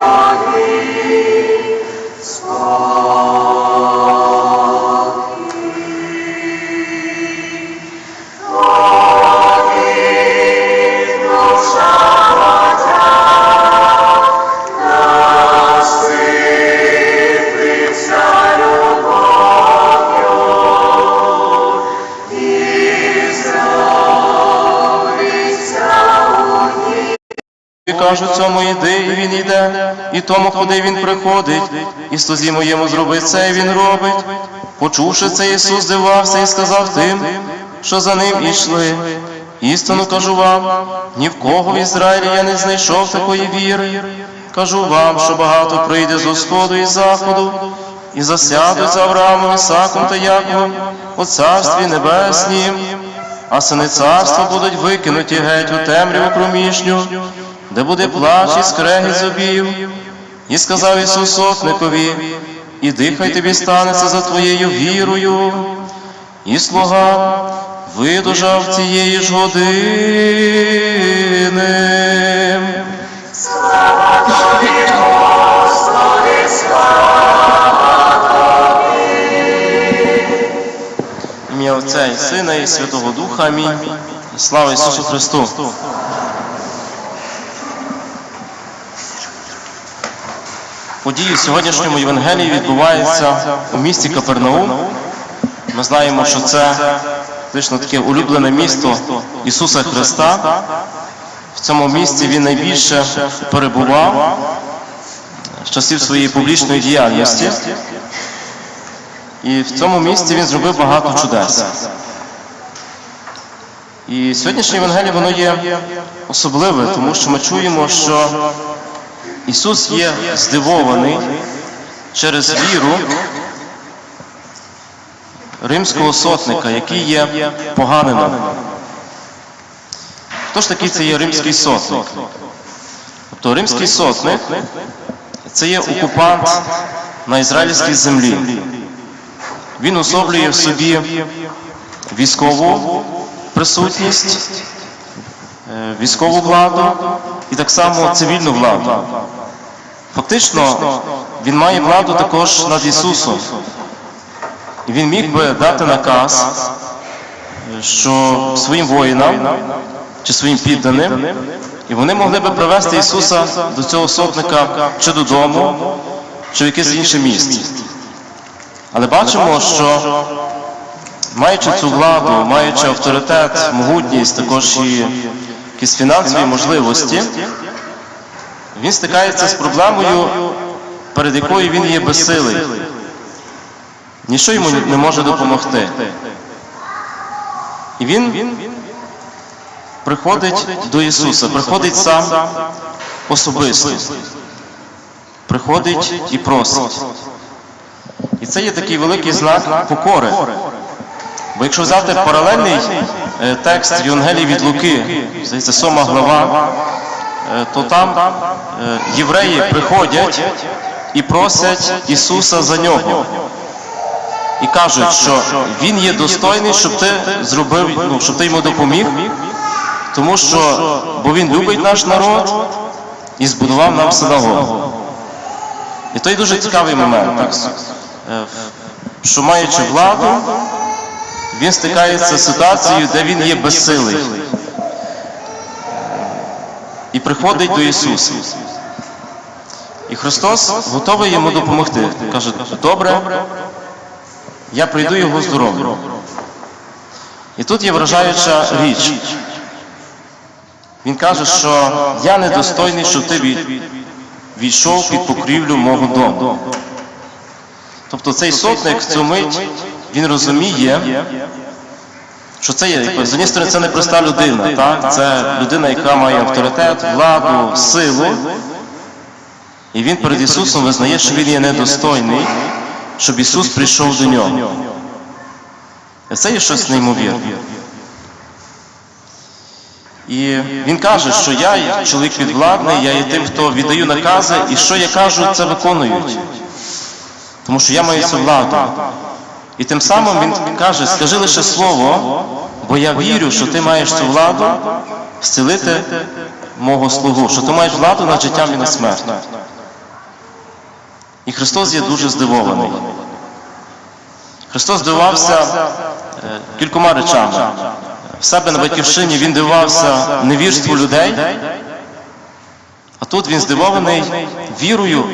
І кажуть цьому іди, і він іде, і тому, куди він приходить, і слузі моєму зроби це, і він робить. Почувши це, Ісус здивався і сказав тим, що за ним ішли. Істину кажу вам, ні в кого в Ізраїлі я не знайшов такої віри. Кажу вам, що багато прийде з сходу і заходу, і засядуть за Авраамом, Ісаком та Яковом у царстві небеснім, а сини царства будуть викинуті геть у темряву проміжню, де буде плач і скрегіт зубів. І сказав Ісус сотникові, іди, хай тобі станеться за твоєю вірою. І слуга видужав цієї ж години. Ім'я Отця і Сина і Святого Духа. Амінь. Слава Ісусу Христу! Події в сьогоднішньому Євангелії відбуваються у місті Капернаум. Ми знаємо, що це фактично таке улюблене місто Ісуса Христа. В цьому місці він найбільше перебував з часів своєї публічної діяльності. І в цьому місці він зробив багато чудес. І сьогоднішнє Євангеліє воно є особливе, тому що ми чуємо, що Ісус є здивований через віру римського сотника, який є поганином. Хто ж такий це є римський сотник? Тобто римський сотник це є окупант на ізраїльській землі. Він особлює в собі військову присутність, е, військову владу і так само цивільну владу. Фактично, він має владу також над Ісусом. І він міг би дати наказ, що своїм воїнам чи своїм підданим, і вони могли би привести Ісуса до цього сотника чи додому, чи в якесь інше місце. Але бачимо, що маючи цю владу, маючи авторитет, могутність, також і якісь фінансові можливості, він стикається з проблемою, перед якою він є безсилий. Ніщо йому не може допомогти. І він приходить до Ісуса, приходить сам особисто, приходить і просить. І це є такий великий знак покори. Бо якщо взяти паралельний е, текст Євангелії від Луки, здається, 7 глава, то там е, євреї приходять і просять Ісуса за нього. І кажуть, що Він є достойний, щоб ти зробив, ну, щоб ти йому допоміг, тому що бо Він любить наш народ і збудував нам синагогу. І той дуже цікавий момент, так, е, що маючи владу, він стикається з ситуацією, де він є безсилий. І приходить до Ісуса. І Христос готовий йому допомогти. Каже, добре, я прийду його здоров'я. І тут є вражаюча річ. Він каже, що я недостойний, щоб ти війшов під покрівлю мого дому. Тобто цей сотник в цю мить він розуміє, що це є, з однієї сторони, це не проста людина, так? це людина, яка має авторитет, владу, силу. І він перед Ісусом визнає, що він є недостойний, щоб Ісус прийшов до нього. Це є щось неймовірне. І він каже, що я чоловік підвладний, я є тим, хто віддаю накази, і що я кажу, це виконують. Тому що я маю цю владу. І тим самим він каже, скажи лише слово, бо я вірю, що ти маєш цю владу зцілити мого слугу, що ти маєш владу над життям і над смертю. І Христос є дуже здивований. Христос дивувався е, кількома речами. В себе на батьківщині він дивувався невірству людей, а тут він здивований вірою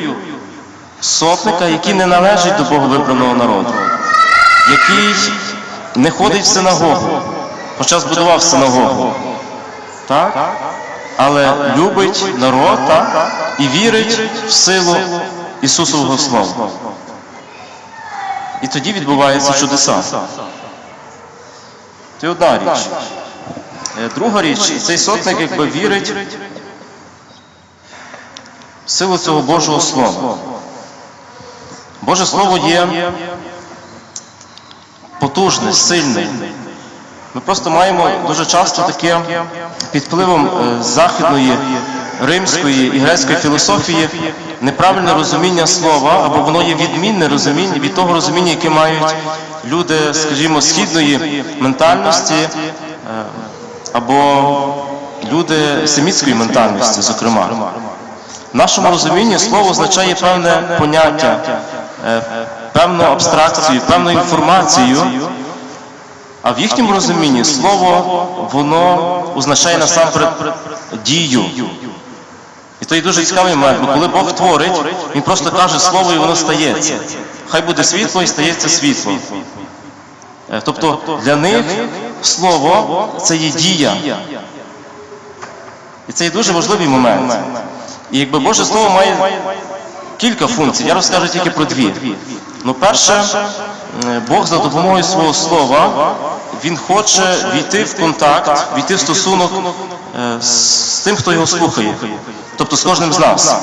сотника, який не належить до Боговибраного народу, який не ходить в синагогу, хоча збудував синагогу. Так? Але любить народ так? і вірить в силу Ісусового Слова. І тоді відбуваються чудеса. Це одна річ. Е, Друга річ, цей сотник якби вірить в силу цього Божого Слова. Боже Слово є потужне, сильне. Ми просто маємо дуже часто таке під впливом е, західної, римської і грецької філософії неправильне розуміння слова, або воно є відмінне розуміння від того розуміння, яке мають люди, скажімо, східної ментальності, е, або люди семітської ментальності, зокрема. В нашому розумінні слово означає певне поняття, е, певну абстракцію, певну інформацію. А в їхньому розумінні слово воно означає насамперед дію. І то є дуже цікавий момент, бо коли Бог творить, Він просто каже слово і воно стається. Хай буде світло і стається світло. Е, Тобто для них слово це є дія. І це є дуже важливий момент. І якби Боже Слово має кілька функцій, я розкажу тільки про дві. Ну, перше, е, Бог за допомогою свого слова, Він хоче війти в контакт, війти в стосунок е, з тим, хто його слухає, тобто з кожним з нас.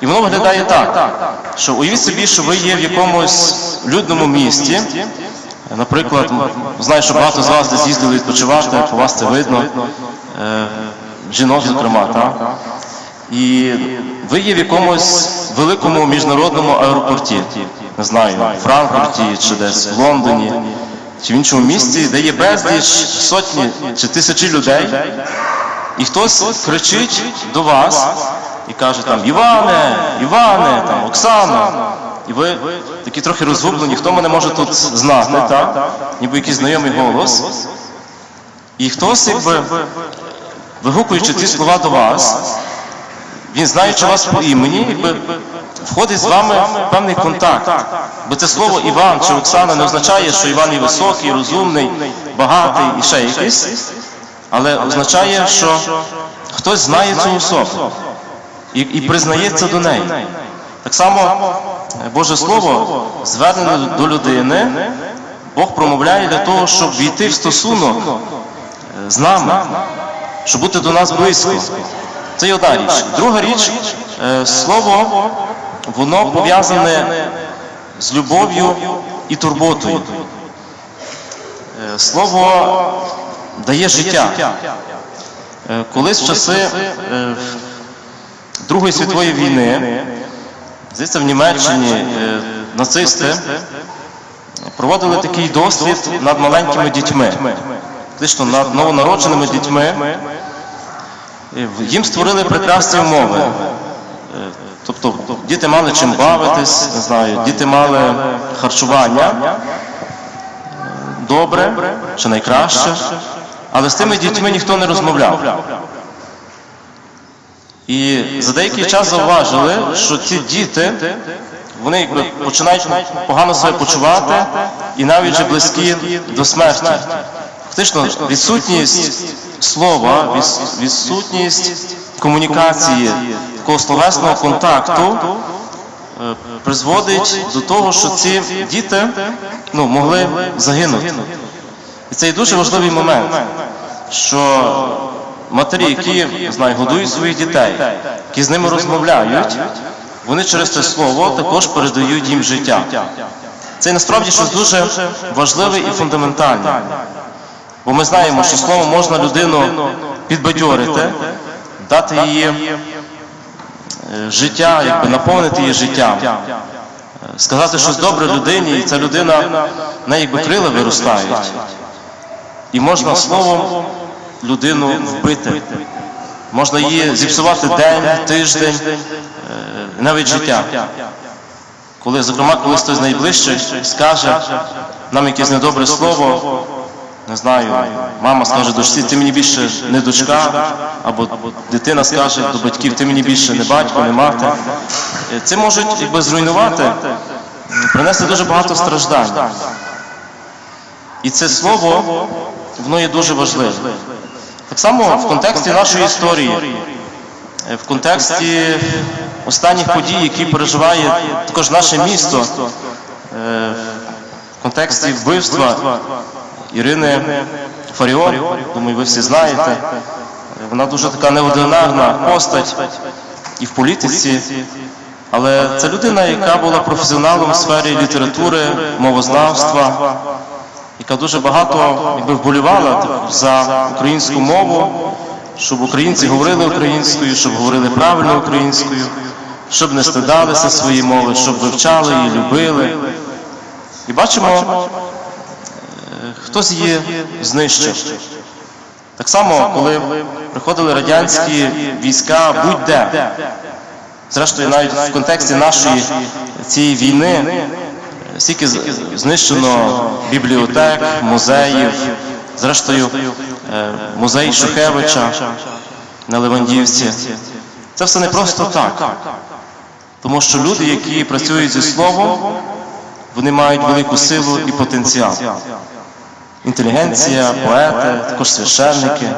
І воно виглядає так, що уявіть собі, що ви є в якомусь людному місті. Наприклад, знаю, що багато з вас десь їздили відпочивати, по вас це видно, е, жінок, зокрема, так? І ви є в якомусь великому міжнародному аеропорті, не знаю, в Франкфурті чи десь в Лондоні, чи в іншому місті, де є безліч сотні чи тисячі людей, і хтось кричить до вас і каже там Іване, Іване, там Оксана. І ви такі трохи розгублені, хто мене може тут знати, так? ніби якийсь знайомий голос. І хтось, якби вигукуючи ці слова до вас, він знаючи вас по імені, якби входить з вами в певний контакт. Бо це слово Іван чи Оксана не означає, що Іван є високий, розумний, багатий і ще якийсь, але означає, що хтось знає цю особу і, і признається до неї. Так само е, Боже Слово звернене до людини, Бог промовляє для того, щоб війти в стосунок е, з нами, щоб бути до нас близько. Це є одна річ. Друга річ, е, слово, воно пов'язане з любов'ю і турботою. Е, Слово дає життя. Е, Колись в часи Другої світової війни, здається, в Німеччині нацисти проводили такий дослід над маленькими дітьми, фактично над новонародженими дітьми. Е, Їм створили прекрасні умови. Е, Тобто діти мали чим бавитись, не знаю, діти мали харчування е, добре чи найкраще, але з тими дітьми ніхто не розмовляв. І за деякий час зауважили, що ці діти вони якби починають погано себе почувати і навіть вже близькі до смерті. Фактично, відсутність слова, відсутність комунікації, такого словесного контакту е, призводить до того, що ці діти ну, могли загинути. І це є дуже важливий момент, що матері, які знаю, годують своїх дітей, які з ними розмовляють, вони через це слово також передають їм життя. Це насправді щось дуже важливе і фундаментальне. Бо ми знаємо, що словом можна людину підбадьорити, дати її е, життя, якби наповнити її життям, Е, сказати щось добре людині, і ця людина, неї якби крила виростають. І можна словом людину вбити. Можна її зіпсувати день, тиждень, е, навіть життя. коли, зокрема, коли хтось найближчий скаже нам якесь недобре слово, не знаю, мама скаже дочці, ти мені більше не дочка, або дитина скаже до батьків, ти мені більше не батько, не мати. Це можуть якби зруйнувати, принести дуже багато страждань. І це слово, воно є дуже важливе. Так само в контексті нашої історії, в контексті останніх подій, які переживає також наше місто, е, в контексті вбивства Ірини Фаріон, думаю, ви всі знаєте. Вона дуже така неординарна постать і в політиці. Але це людина, яка була професіоналом в сфері літератури, мовознавства, яка дуже багато якби, вболівала за українську мову, щоб українці говорили українською, щоб говорили правильно українською, щоб не стидалися своєї мови, щоб вивчали її, любили. І бачимо, хтось її знищив. Так само, коли приходили радянські війська будь-де, зрештою, навіть в контексті нашої цієї війни, скільки з- знищено бібліотек, музеїв, зрештою, е, музей Шухевича на Левандівці. Це все не просто так. Тому що люди, які працюють зі словом, вони мають велику силу і потенціал. Інтелігенція, поети, також священники,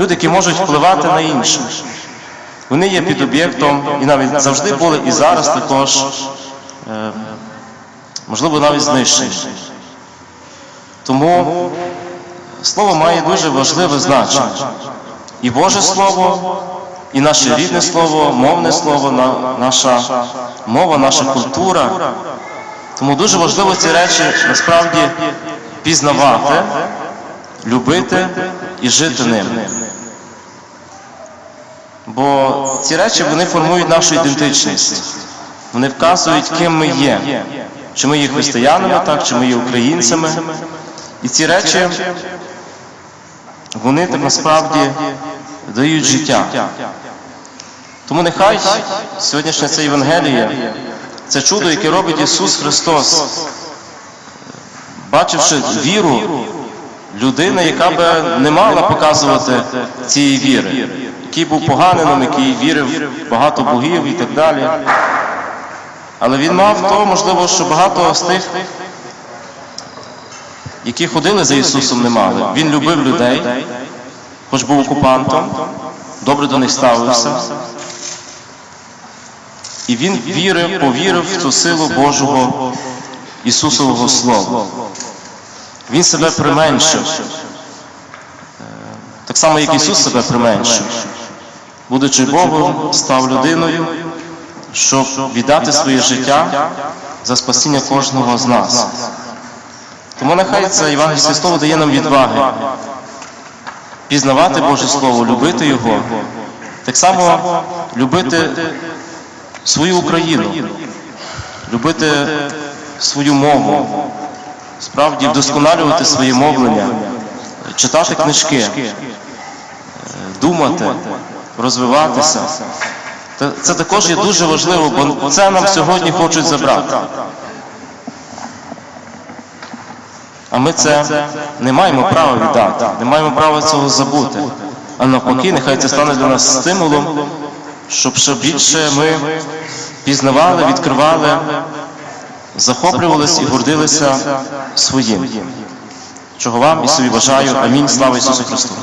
люди, які можуть впливати на інших. Вони є під об'єктом і навіть завжди були і зараз також, е, можливо, навіть знищені. Тому слово має дуже важливе значення. І Боже Слово, і наше рідне слово, мовне слово, наша мова, наша культура. Тому дуже важливо ці речі насправді пізнавати, любити і жити ним. Бо ці речі вони формують нашу ідентичність. Вони вказують, ким ми є. Чи ми є християнами, так, чи ми є українцями. І ці речі, вони так насправді дають життя. Тому нехай сьогоднішня ця Євангелія, це чудо, яке робить Ісус Христос, бачивши віру людини, яка би не мала показувати цієї віри, який був поганином, який вірив багато богів і так далі. Але він мав то, можливо, що багато з тих, які ходили за Ісусом, не мали. Він любив людей, хоч був окупантом, добре до них ставився. І він вірив, повірив в цю силу Божого Ісусового Слова. Він себе применшив. Так само, як Ісус себе применшив. Будучи Богом, став людиною, щоб віддати своє життя за спасіння кожного з нас. Тому нехай це Євангельське Слово дає нам відваги пізнавати Боже Слово, любити Його, так само любити свою Україну, любити свою мову, справді вдосконалювати своє мовлення, читати книжки, е, думати, розвиватися. Це також є дуже важливо, бо це нам сьогодні хочуть забрати. А ми це не маємо права віддати, не маємо права цього забути. А навпаки, нехай це стане для нас стимулом, щоб ще більше ми пізнавали, відкривали, захоплювалися і гордилися своїм. Чого вам і собі бажаю. Амінь. Слава Ісусу Христу.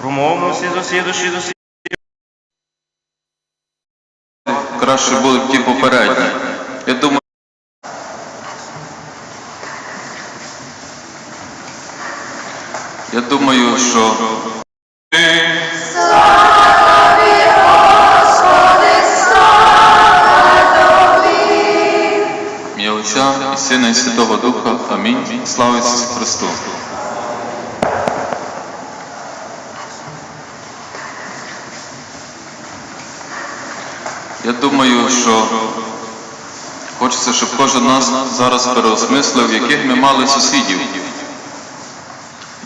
Промовно всі з усі душі до краще були б ті попередні. Я думаю, я думаю, що Сина і Святого Духа. Амінь. Слава Ісусу Христу. Я думаю, що хочеться, щоб кожен нас зараз переосмислив, яких ми мали сусідів,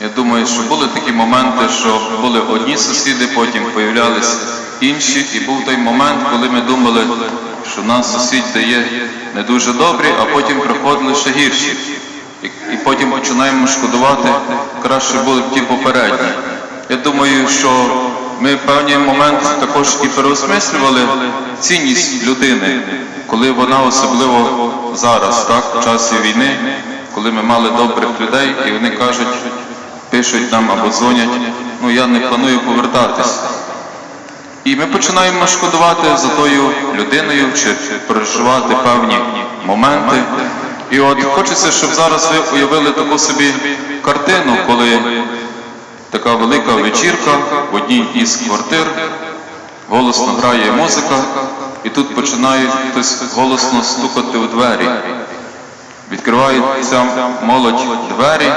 Я думаю, що були такі моменти, що були одні сусіди, потім появлялись інші, і був той момент, коли ми думали, що нас сусід дає не дуже добрі, а потім приходили ще гірші. І потім починаємо шкодувати, краще були б ті попередні. Я думаю, що ми в певний момент також і переосмислювали цінність людини, коли вона особливо зараз, так, в часі війни, коли ми мали добрих людей, і вони кажуть, пишуть нам або дзвонять, ну я не планую повертатись. І ми починаємо шкодувати за тою людиною чи переживати певні моменти. І от хочеться, щоб зараз ви уявили таку собі картину, коли така велика вечірка в одній із квартир, голосно грає музика, і тут починає хтось голосно стукати у двері. Відкривається молодь двері,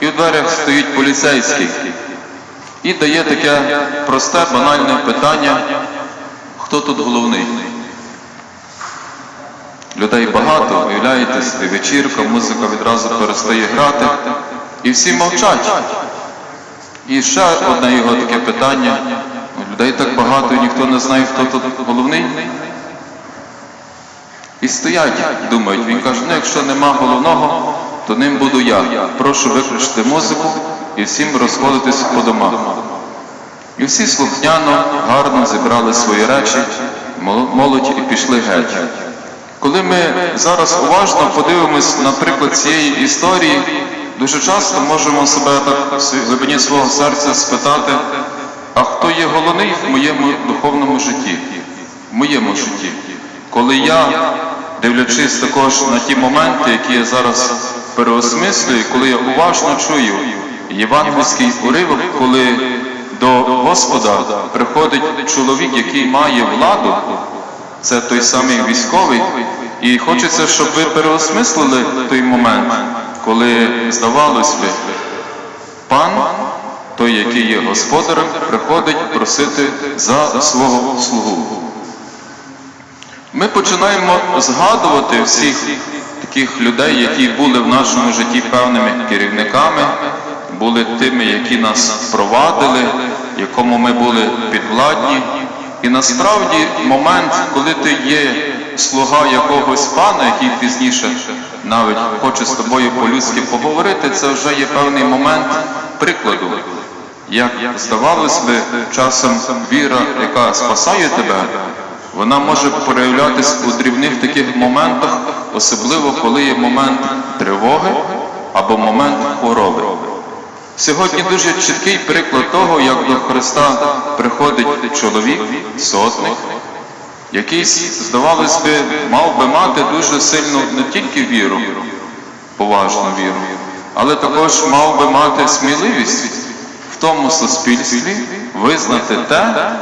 і у дверях стоїть поліцейський. І дає таке просте, банальне питання, хто тут головний? Людей багато, уявляєте, собі вечірка, музика відразу перестає грати, і всі мовчать. І ще одне його таке питання. Людей так багато, і ніхто не знає, хто тут головний. І стоять, думають, він каже, ну якщо нема головного, то ним буду я. Прошу виключити музику і всім розходитись по домах. І всі слухняно, гарно зібрали свої речі, молодь і пішли геть. Коли ми зараз уважно подивимось на приклад цієї історії, дуже часто можемо себе так в глибині свого серця спитати, а хто є головний в моєму духовному житті, в моєму житті, коли я, дивлячись також на ті моменти, які я зараз переосмислюю, коли я уважно чую євангельський уривок, коли до Господа приходить чоловік, який має владу, це той самий військовий. І хочеться, щоб ви переосмислили той момент, коли здавалось би, пан, той, який є господарем, приходить просити за свого слугу. Ми починаємо згадувати всіх таких людей, які були в нашому житті певними керівниками, були тими, які нас провадили, якому ми були підвладні. І насправді момент, коли ти є слуга якогось пана, який пізніше навіть хоче з тобою по-людськи поговорити, це вже є певний момент прикладу. Як здавалось би, часом віра, яка спасає тебе, вона може проявлятися у дрібних таких моментах, особливо коли є момент тривоги або момент хвороби. Сьогодні дуже чіткий приклад того, як до Христа приходить чоловік, сотник, який, здавалось би, мав би мати дуже сильну не тільки віру, поважну віру, але також мав би мати сміливість в тому суспільстві визнати те,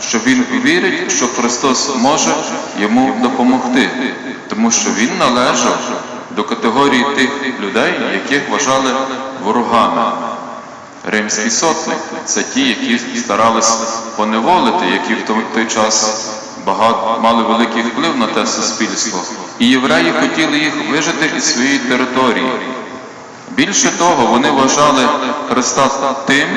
що він вірить, що Христос може йому допомогти, тому що він належав до категорії тих людей, яких вважали ворогами. Римський сотник це ті, які старались поневолити, які в той час багато мали великий вплив на те суспільство. І євреї хотіли їх вижити із своєї території. Більше того, вони вважали Христа тим,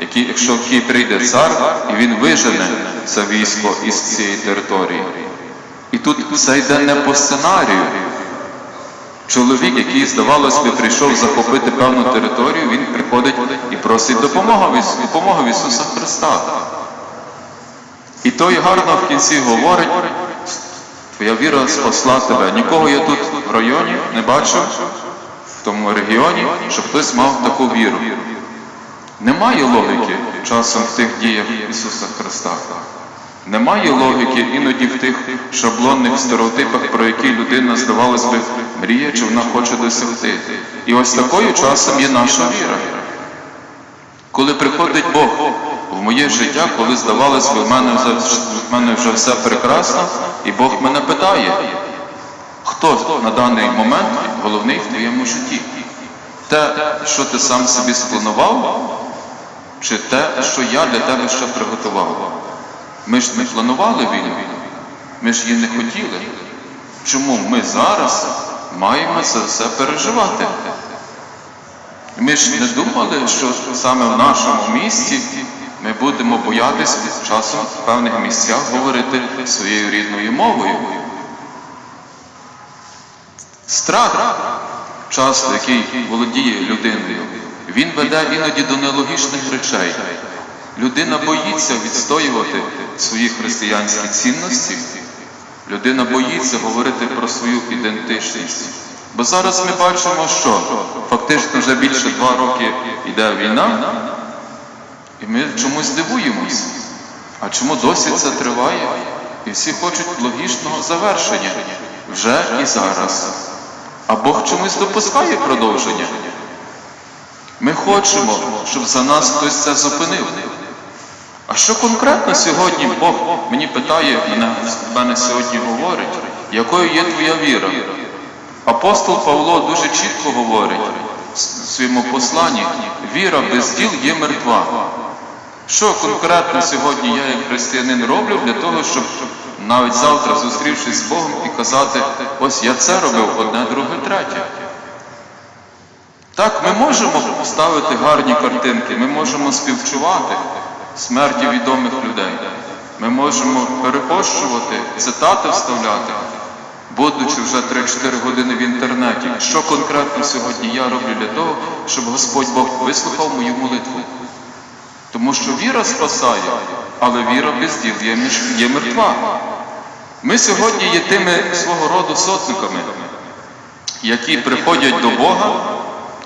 який, якщо який прийде цар, і він вижене це військо із цієї території. І тут все йде не по сценарію. Чоловік, який, здавалось би, прийшов захопити певну територію, він приходить і просить допомоги від, Ісуса Христа. І той гарно в кінці говорить, твоя віра спасла тебе. Нікого я тут в районі не бачив, в тому регіоні, щоб хтось мав таку віру. Немає логіки часом в тих діях Ісуса Христа. Немає логіки іноді в тих шаблонних стереотипах, про які людина, здавалось би, мріє, чи вона хоче досягти. І ось такою часом є наша віра. Коли приходить Бог в моє життя, коли здавалось би, в мене в мене вже все прекрасно, і Бог мене питає, хто на даний момент головний в твоєму житті? Те, що ти сам собі спланував, чи те, що я для тебе ще приготував? Ми ж не планували війну, ми ж її не хотіли. Чому ми зараз маємо це все переживати? Ми ж не думали, що саме в нашому місті ми будемо боятися часом в певних місцях говорити своєю рідною мовою. Страх, часто, який володіє людиною, він веде іноді до нелогічних речей. Людина боїться відстоювати свої християнські цінності. Людина боїться говорити про свою ідентичність. Бо зараз ми бачимо, що фактично вже більше два роки йде війна, і ми чомусь дивуємось. А чому досі це триває? І всі хочуть логічного завершення вже і зараз. А Бог чомусь допускає продовження. Ми хочемо, щоб за нас хтось це зупинив. А що конкретно сьогодні Бог мені питає, мене, мене сьогодні говорить, якою є твоя віра? Апостол Павло дуже чітко говорить в своєму посланні, віра без діл є мертва. Що конкретно сьогодні я, як християнин, роблю для того, щоб навіть завтра, зустрівшись з Богом, і казати, ось я це робив одне, друге, третє. Так, ми можемо ставити гарні картинки, ми можемо співчувати смерті відомих людей. Ми можемо перепощувати, цитати вставляти, будучи вже 3-4 години в інтернеті. Що конкретно сьогодні я роблю для того, щоб Господь Бог вислухав мою молитву? Тому що віра спасає, але віра без діл є, є мертва. Ми сьогодні є тими свого роду сотниками, які приходять до Бога,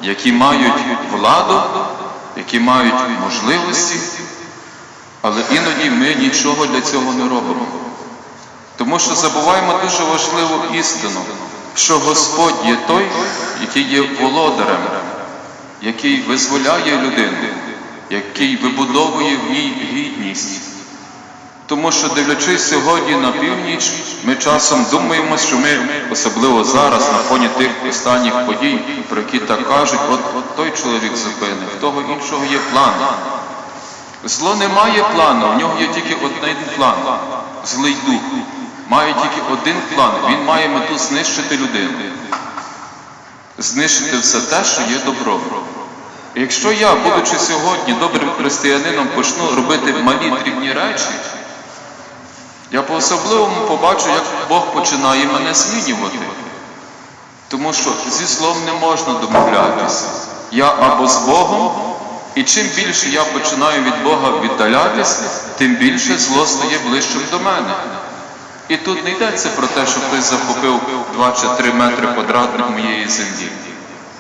які мають владу, які мають можливості, але іноді ми нічого для цього не робимо. Тому що забуваємо дуже важливу істину, що Господь є той, який є володарем, який визволяє людину, який вибудовує в ній гідність. Тому що, дивлячись сьогодні на північ, ми часом думаємо, що ми, особливо зараз, на фоні тих останніх подій, про які так кажуть, от, от той чоловік зупинив, в того іншого є план. Зло не має плану, в нього є тільки один план злий дух. Має тільки один план. Він має мету знищити людину. Знищити все те, що є добро. Якщо я, будучи сьогодні добрим християнином, почну робити малі дрібні речі, я по-особливому побачу, як Бог починає мене змінювати. Тому що зі злом не можна домовлятися. Я або з Богом, і чим більше я починаю від Бога віддалятись, тим більше зло стає ближчим до мене. І тут не йдеться про те, що хтось захопив 2 чи 3 метри квадратних моєї землі.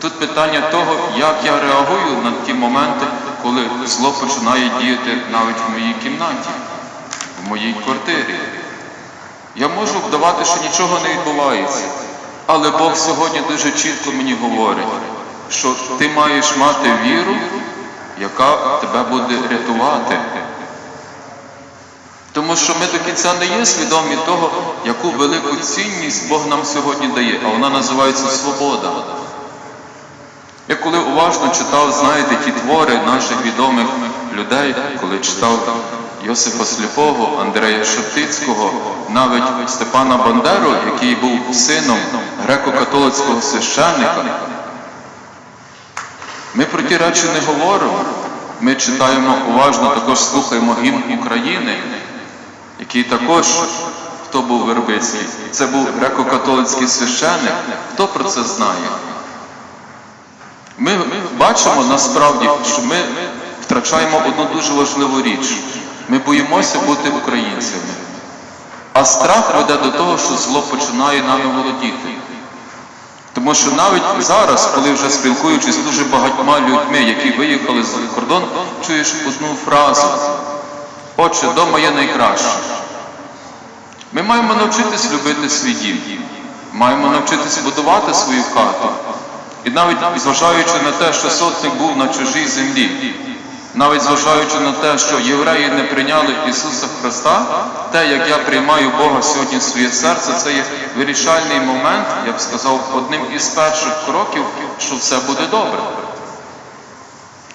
Тут питання того, як я реагую на ті моменти, коли зло починає діяти навіть в моїй кімнаті, в моїй квартирі. Я можу вдавати, що нічого не відбувається. Але Бог сьогодні дуже чітко мені говорить, що ти маєш мати віру, яка тебе буде рятувати. Тому що ми до кінця не є свідомі того, яку велику цінність Бог нам сьогодні дає, а вона називається свобода. Я коли уважно читав, знаєте, ті твори наших відомих людей, коли читав Йосифа Сліпого, Андрея Шептицького, навіть Степана Бандеру, який був сином греко-католицького священника, ми про ті речі не говоримо. Ми читаємо уважно, також слухаємо гімн України, який також, хто був Вербицький, це був греко-католицький священник. Хто про це знає? Ми бачимо насправді, що ми втрачаємо одну дуже важливу річ. Ми боїмося бути українцями. А страх веде до того, що зло починає нами володіти. Тому що навіть зараз, коли вже спілкуючись з дуже багатьма людьми, які виїхали з кордону, чуєш одну фразу. Отче, дома є найкраще. Ми маємо навчитись любити свій дім, маємо навчитись будувати свою хату. І навіть зважаючи на те, що сотник був на чужій землі, навіть зважаючи на те, що євреї не прийняли Ісуса Христа, те, як я приймаю Бога сьогодні в своє серце, це є вирішальний момент, я б сказав, одним із перших кроків, що все буде добре.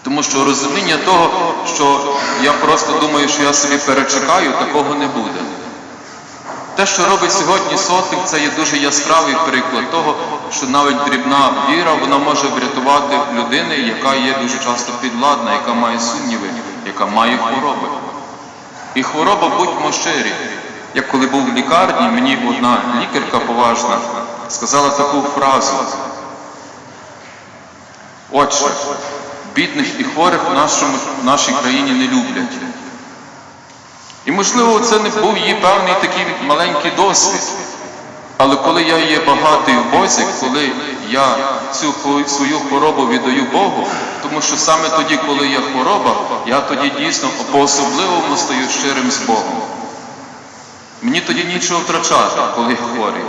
Тому що розуміння того, що я просто думаю, що я собі перечекаю, такого не буде. Те, що робить сьогодні сотник, це є дуже яскравий приклад того, що навіть дрібна віра вона може врятувати людини, яка є дуже часто підвладна, яка має сумніви, яка має хвороби. І хвороба, будьмо щирі. Я коли був в лікарні, мені одна лікарка поважна сказала таку фразу. Отже, бідних і хворих в, нашому, в нашій країні не люблять. І можливо, це не був її певний такий маленький досвід. Але коли я є багатий в Бозі, коли я цю свою хворобу віддаю Богу, тому що саме тоді, коли є хвороба, я тоді дійсно по-особливому стаю щирим з Богом. Мені тоді нічого втрачати, коли я хворий.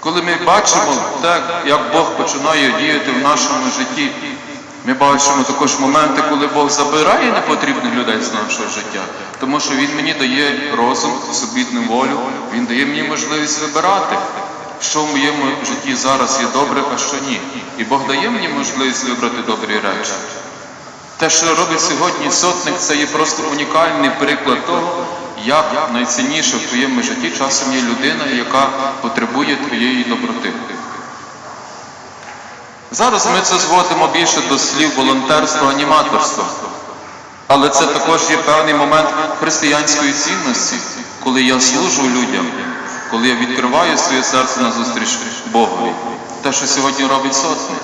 Коли ми бачимо те, як Бог починає діяти в нашому житті, ми бачимо також моменти, коли Бог забирає непотрібних людей з нашого життя, тому що Він мені дає розум, собідну волю, Він дає мені можливість вибирати, що в моєму житті зараз є добре, а що ні. І Бог дає мені можливість вибрати добрі речі. Те, що робить сьогодні сотник, це є просто унікальний приклад того, як найцінніше в твоєму житті часом є людина, яка потребує твоєї доброти. Зараз ми це зводимо більше до слів волонтерства, аніматорства. Але це також є певний момент християнської цінності, коли я служу людям, коли я відкриваю своє серце на зустріч Богові. Те, що сьогодні робить сотник.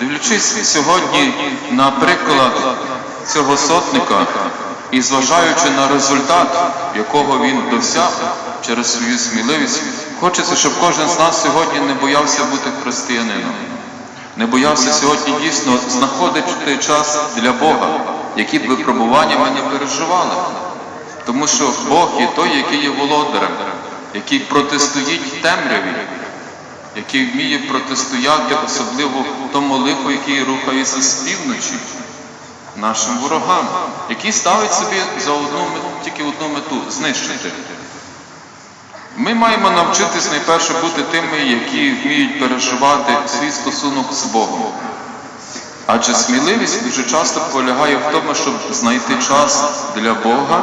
Дивлячись сьогодні на приклад цього сотника і зважаючи на результат, якого він досяг через свою сміливість, хочеться, щоб кожен з нас сьогодні не боявся бути християнином, не боявся сьогодні дійсно знаходити час для Бога, які б випробування ми не переживали. Тому що Бог є той, який є володарем, який протистоїть темряві, який вміє протистояти особливо тому лиху, який рухається з півночі, нашим ворогам, який ставить собі за одну тільки одну мету знищити. Ми маємо навчитись найперше бути тими, які вміють переживати свій стосунок з Богом. Адже сміливість дуже часто полягає в тому, щоб знайти час для Бога,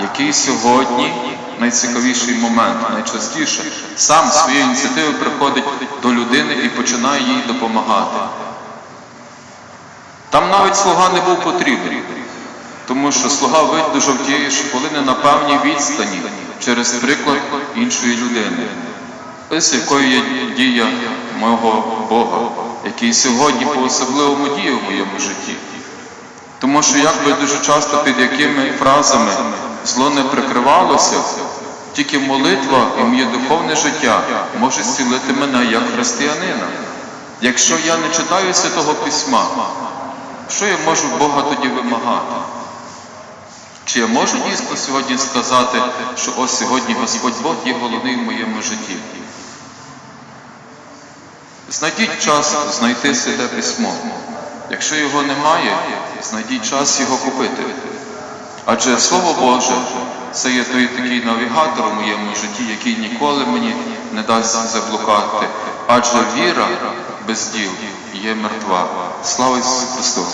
який сьогодні найцікавіший момент, найчастіше. Сам своєю ініціативою приходить до людини і починає їй допомагати. Там навіть слуга не був потрібен, тому що слуга видужав тієї хвилини на певній відстані через приклад іншої людини. Ось якою є дія мого Бога, який сьогодні по-особливому діє в моєму житті. Тому що якби дуже часто під якими фразами зло не прикривалося, тільки молитва і моє духовне життя може зцілити мене як християнина. Якщо я не читаю Святого Письма, що я можу Бога тоді вимагати? Чи я можу дійсно сьогодні сказати, що ось сьогодні Господь Бог є головний в моєму житті? Знайдіть час знайти святе письмо. Якщо його немає, знайдіть час його купити. Адже Слово Боже це є той такий навігатор у моєму житті, який ніколи мені не дасть заблукати. Адже віра без діл є мертва. Слава Ісусу Христу!